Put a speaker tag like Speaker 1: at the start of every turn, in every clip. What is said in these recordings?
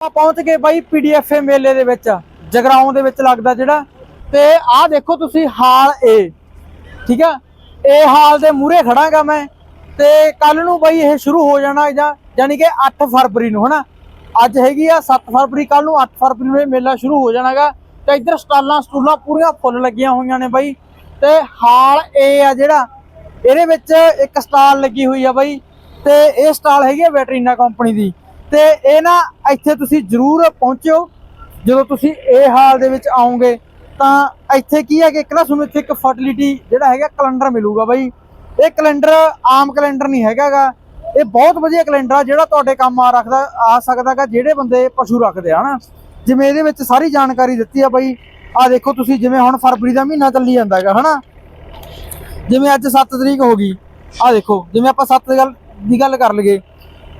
Speaker 1: ਆਪਾਂ ਪਹੁੰਚ ਗਏ ਬਾਈ ਪੀਡੀਐਫਏ ਮੇਲੇ ਦੇ ਵਿੱਚ, ਜਗਰਾਉਂ ਦੇ ਵਿੱਚ ਲੱਗਦਾ ਜਿਹੜਾ। ਤੇ ਆਹ ਦੇਖੋ ਤੁਸੀਂ ਹਾਲ ਏ ਠੀਕ ਆ? ਇਹ ਹਾਲ ਦੇ ਮੂਹਰੇ ਖੜਾਂਗਾ ਮੈਂ। ਤੇ ਕੱਲ ਨੂੰ ਬਾਈ ਇਹ ਸ਼ੁਰੂ ਹੋ ਜਾਣਾ ਜਾਂ ਯਾਨੀ ਕਿ 8 ਫਰਵਰੀ ਨੂੰ, ਹਨਾ? ਅੱਜ ਹੈਗੀ ਆ 7 ਫਰਵਰੀ ਕੱਲ ਨੂੰ 8 ਫਰਵਰੀ ਨੂੰ ਇਹ ਮੇਲਾ ਸ਼ੁਰੂ ਹੋ ਜਾਣਾਗਾ। ਤੇ ਇੱਧਰ ਸਟਾਲਾਂ ਸਟੂਲਾਂ ਪੂਰੀਆਂ ਫੁੱਲ ਲੱਗੀਆਂ ਹੋਈਆਂ ਨੇ ਬਾਈ। ਤੇ ਹਾਲ ਏ ਆ ਜਿਹੜਾ, ਇਹਦੇ ਵਿੱਚ ਇੱਕ ਸਟਾਲ ਲੱਗੀ ਹੋਈ ਆ ਬਾਈ। ਤੇ ਇਹ ਸਟਾਲ ਹੈਗੀ ਆ ਵੈਟਰੀਨਾ ਕੰਪਨੀ ਦੀ। ਤੇ ਇਹ ਨਾ ਇੱਥੇ ਤੁਸੀਂ ਜ਼ਰੂਰ ਪਹੁੰਚਿਓ। ਜਦੋਂ ਤੁਸੀਂ ਇਹ ਹਾਲ ਦੇ ਵਿੱਚ ਆਓਗੇ, ਤਾਂ ਇੱਥੇ ਕੀ ਹੈ ਕਿ ਇੱਕ ਨਾ ਤੁਹਾਨੂੰ ਇੱਥੇ ਇੱਕ ਫਰਟੀਲਿਟੀ ਜਿਹੜਾ ਹੈਗਾ ਕੈਲੰਡਰ ਮਿਲੂਗਾ ਬਾਈ। ਇਹ ਕੈਲੰਡਰ ਆਮ ਕੈਲੰਡਰ ਨਹੀਂ ਹੈਗਾਗਾ। ਇਹ ਬਹੁਤ ਵਧੀਆ ਕੈਲੰਡਰ ਆ, ਜਿਹੜਾ ਤੁਹਾਡੇ ਕੰਮ ਆ ਰੱਖਦਾ, ਆ ਸਕਦਾਗਾ, ਜਿਹੜੇ ਬੰਦੇ ਪਸ਼ੂ ਰੱਖਦੇ ਆ ਹਨਾ ਜਿਵੇਂ ਇਹਦੇ ਵਿੱਚ ਸਾਰੀ ਜਾਣਕਾਰੀ ਦਿੱਤੀ ਆ ਬਾਈ। ਆ ਦੇਖੋ ਤੁਸੀਂ, ਜਿਵੇਂ ਹੁਣ ਫਰਵਰੀ ਦਾ ਮਹੀਨਾ ਚੱਲੀ ਜਾਂਦਾ ਜਾਂਦਾਗਾ, ਹਨਾ? ਜਿਵੇਂ ਅੱਜ 7 ਤਰੀਕ ਹੋ ਗਈ। ਆ ਦੇਖੋ, ਜਿਵੇਂ ਆਪਾਂ 7 ਦੀ ਗੱਲ ਦੀ ਗੱਲ ਕਰ ਲਈਏ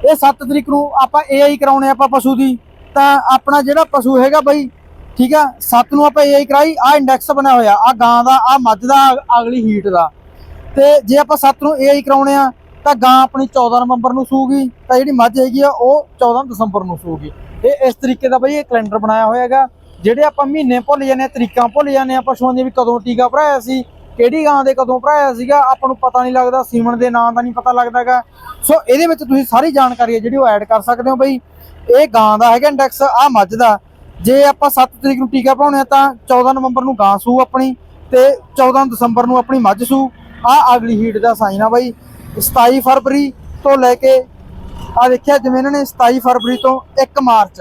Speaker 1: ਇਹ 7 ਤਰੀਕ ਨੂੰ ਆਪਾਂ ਏਆਈ ਕਰਾਉਣੇ ਆਪਾਂ ਪਸ਼ੂ ਦੀ, ਤਾਂ ਆਪਣਾ ਜਿਹੜਾ ਪਸ਼ੂ ਹੈਗਾ ਬਾਈ, ਠੀਕ ਆ 7 ਨੂੰ ਆਪਾਂ ਏਆਈ ਕਰਾਈ ਆ ਇੰਡੈਕਸ ਬਣਿਆ ਹੋਇਆ ਆ ਗਾਂ ਦਾ ਆ ਮੱਝ ਦਾ ਅਗਲੀ ਹੀਟ ਦਾ। ਤੇ ਜੇ ਆਪਾਂ 7 ਨੂੰ ਏਆਈ ਕਰਾਉਣੇ ਆ, ਤਾਂ ਗਾਂ ਆਪਣੀ 14 ਨਵੰਬਰ ਨੂੰ ਸੂਗੀ, ਤਾਂ ਜਿਹੜੀ ਮੱਝ ਹੈਗੀ ਆ, ਉਹ 14 ਦਸੰਬਰ ਨੂੰ ਸੂਗੀ। ਇਹ ਇਸ ਤਰੀਕੇ ਦਾ ਬਈ ਇਹ ਕੈਲੰਡਰ ਬਣਾਇਆ ਹੋਇਆ ਹੈਗਾ, ਜਿਹੜੇ ਆਪਾਂ ਮਹੀਨੇ ਭੁੱਲ ਜਾਂਦੇ ਆ, ਤਰੀਕਾਂ ਭੁੱਲ ਜਾਂਦੇ ਆ ਪਸ਼ੂਆਂ ਦੇ ਵੀ ਕਦੋਂ ਟੀਕਾ ਭਰਾਇਆ ਸੀ ਕਿਹੜੀ ਗਾਂ ਦੇ ਕਦੋਂ ਭਰਾਇਆ ਸੀਗਾ, ਆਪਾਂ ਨੂੰ ਪਤਾ ਨਹੀਂ ਲੱਗਦਾ, ਸੀਮਨ ਦੇ ਨਾਂ ਦਾ ਨਹੀਂ ਪਤਾ ਲੱਗਦਾਗਾ ਸੋ ਇਹਦੇ ਵਿੱਚ ਤੁਸੀਂ ਸਾਰੀ ਜਾਣਕਾਰੀ ਹੈ ਜਿਹੜੀ ਉਹ ਐਡ ਕਰ ਸਕਦੇ ਹੋ ਬਈ। ਇਹ ਗਾਂ ਦਾ ਹੈਗਾ ਇੰਡੈਕਸ ਆ ਮੱਝ ਦਾ। ਜੇ ਆਪਾਂ 7 ਤਰੀਕ ਨੂੰ ਟੀਕਾ ਭਰਾਉਣੇ ਆ ਤਾਂ 14 ਨਵੰਬਰ ਨੂੰ ਗਾਂ ਸੂ ਆਪਣੀ ਤੇ 14 ਦਸੰਬਰ ਨੂੰ ਆਪਣੀ ਮੱਝ ਸੂ। ਆ ਅਗਲੀ ਹੀਟ ਦਾ ਸਾਈਨ ਆ ਬਾਈ। 27 ਫਰਵਰੀ ਤੋਂ ਲੈ ਕੇ ਆ ਦੇਖਿਆ ਜਿਵੇਂ ਇਹਨਾਂ ਨੇ 27 ਫਰਵਰੀ ਤੋਂ 1 ਮਾਰਚ।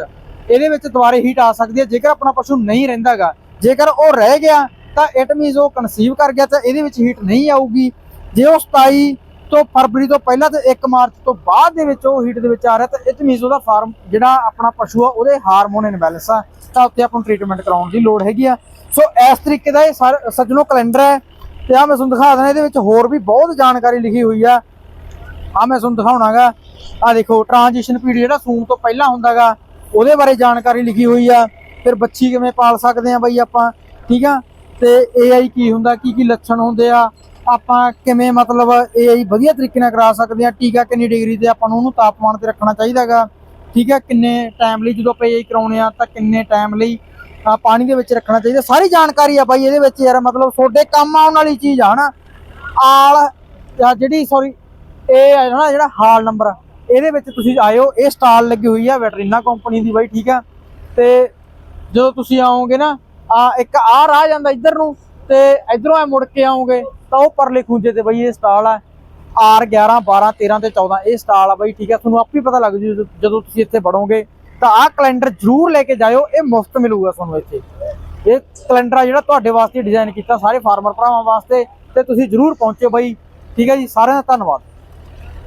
Speaker 1: ਇਹਦੇ ਵਿੱਚ ਦੁਬਾਰੇ ਹੀਟ ਆ ਸਕਦੀ ਹੈ, ਜੇਕਰ ਆਪਣਾ ਪਸ਼ੂ ਨਹੀਂ ਰਹਿੰਦਾਗਾ ਜੇਕਰ ਉਹ ਰਹਿ ਗਿਆ ਤਾਂ ਇਟ ਮੀਨਸ ਉਹ ਕਨਸੀਵ ਕਰ ਗਿਆ ਤਾਂ ਇਹਦੇ ਵਿੱਚ ਹੀਟ ਨਹੀਂ ਆਊਗੀ। ਜੇ ਉਹ 27 ਤੋਂ ਫਰਵਰੀ ਤੋਂ ਪਹਿਲਾਂ ਤੇ 1 ਮਾਰਚ ਤੋਂ ਬਾਅਦ ਦੇ ਵਿੱਚ ਉਹ ਹੀਟ ਦੇ ਵਿੱਚ ਆ ਰਿਹਾ ਤਾਂ ਇਟ ਮੀਨਸ ਉਹਦਾ ਫਾਰਮ ਜਿਹੜਾ ਆਪਣਾ ਪਸ਼ੂ ਆ, ਉਹਦੇ ਹਾਰਮੋਨ ਇਨਬੈਲੈਂਸ ਆ, ਤਾਂ ਉੱਤੇ ਆਪਾਂ ਟ੍ਰੀਟਮੈਂਟ ਕਰਾਉਣ ਦੀ ਲੋੜ ਹੈਗੀ ਆ। ਸੋ ਇਸ ਤਰੀਕੇ ਦਾ ਇਹ ਸੱਜਣੋ ਕੈਲੰਡਰ ਹੈ ਤੇ ਆ ਮੈਂ ਤੁਹਾਨੂੰ ਦਿਖਾ ਦਿੰਦਾ, ਇਹਦੇ ਵਿੱਚ ਹੋਰ ਵੀ ਬਹੁਤ ਜਾਣਕਾਰੀ ਲਿਖੀ ਹੋਈ ਆ। ਆ ਮੈਂ ਤੁਹਾਨੂੰ ਦਿਖਾਉਣਾਗਾ। ਆ ਦੇਖੋ ਟ੍ਰਾਂਜੀਸ਼ਨ ਪੀਰੀਅਡ ਜਿਹੜਾ ਸੂਣ ਤੋਂ ਪਹਿਲਾਂ ਹੁੰਦਾਗਾ, ਉਹਦੇ ਬਾਰੇ ਜਾਣਕਾਰੀ ਲਿਖੀ ਹੋਈ ਆ। ਫਿਰ ਬੱਚੀ ਕਿਵੇਂ ਪਾਲ ਸਕਦੇ ਆ ਬਈ ਆਪਾਂ, ਠੀਕ ਆ? ਤੇ AI ਕੀ ਹੁੰਦਾ, ਕੀ ਕੀ ਲੱਛਣ ਹੁੰਦੇ ਆ, ਆਪਾਂ ਕਿਵੇਂ ਮਤਲਬ AI ਵਧੀਆ ਤਰੀਕੇ ਨਾਲ ਕਰਾ ਸਕਦੇ ਆ ਟੀਕਾ ਕਿੰਨੀ ਡਿਗਰੀ ਤੇ ਆਪਾਂ ਨੂੰ ਉਹਨੂੰ ਤਾਪਮਾਨ ਤੇ ਰੱਖਣਾ ਚਾਹੀਦਾਗਾ ਠੀਕ ਆ, ਕਿੰਨੇ ਟਾਈਮ ਲਈ ਜਦੋਂ ਆਪਾਂ AI ਕਰਾਉਣੇ ਆ, ਤਾਂ ਕਿੰਨੇ ਟਾਈਮ ਲਈ ਪਾਣੀ ਦੇ ਵਿੱਚ ਰੱਖਣਾ ਚਾਹੀਦਾ, ਸਾਰੀ ਜਾਣਕਾਰੀ ਆ ਬਾਈ ਇਹਦੇ ਵਿੱਚ ਯਾਰ, ਮਤਲਬ ਤੁਹਾਡੇ ਕੰਮ ਆਉਣ ਵਾਲੀ ਚੀਜ਼ ਆ, ਹਨਾ? ਆਲ ਜਿਹੜੀ ਸੌਰੀ ਇਹ ਹੈ ਨਾ, ਜਿਹੜਾ ਹਾਲ ਨੰਬਰ ਇਹਦੇ ਵਿੱਚ ਤੁਸੀਂ ਆਇਓ, ਇਹ ਸਟਾਲ ਲੱਗੀ ਹੋਈ ਆ, ਵੈਟਰੀਨਾ ਕੰਪਨੀ ਦੀ ਬਾਈ, ਠੀਕ ਆ, ਤੇ ਜਦੋਂ ਤੁਸੀਂ ਆਓਗੇ ਨਾ ਆ ਇੱਕ ਆ ਰਾਹ ਜਾਂਦਾ ਇੱਧਰ ਨੂੰ ਤੇ ਇਧਰੋਂ ਐ ਮੁੜ ਕੇ ਆਉਂਗੇ ਤਾਂ ਉਹ ਪਰਲੇ ਖੂੰਜੇ ਤੇ ਬਈ ਇਹ ਸਟਾਲ ਆ। ਆਰ 11 12 13 ਤੇ 14 ਇਹ ਸਟਾਲ ਆ ਬਈ, ਠੀਕ ਆ। ਤੁਹਾਨੂੰ ਆਪੇ ਪਤਾ ਲੱਗ ਜੂ ਜਦੋਂ- ਤੁਸੀਂ ਇੱਥੇ ਵੜੋਗੇ ਤਾਂ ਆਹ ਕੈਲੰਡਰ ਜ਼ਰੂਰ ਲੈ ਕੇ ਜਾਇਓ, ਇਹ ਮੁਫਤ ਮਿਲੂਗਾ ਤੁਹਾਨੂੰ ਇੱਥੇ। ਇਹ ਕੈਲੰਡਰ ਆ ਜਿਹੜਾ ਤੁਹਾਡੇ ਵਾਸਤੇ ਡਿਜ਼ਾਈਨ ਕੀਤਾ ਸਾਰੇ ਫਾਰਮਰ ਭਰਾਵਾਂ ਵਾਸਤੇ ਤੇ ਤੁਸੀਂ ਜ਼ਰੂਰ ਪਹੁੰਚਿਓ ਬਈ। ਠੀਕ ਹੈ ਜੀ, ਸਾਰਿਆਂ ਦਾ ਧੰਨਵਾਦ।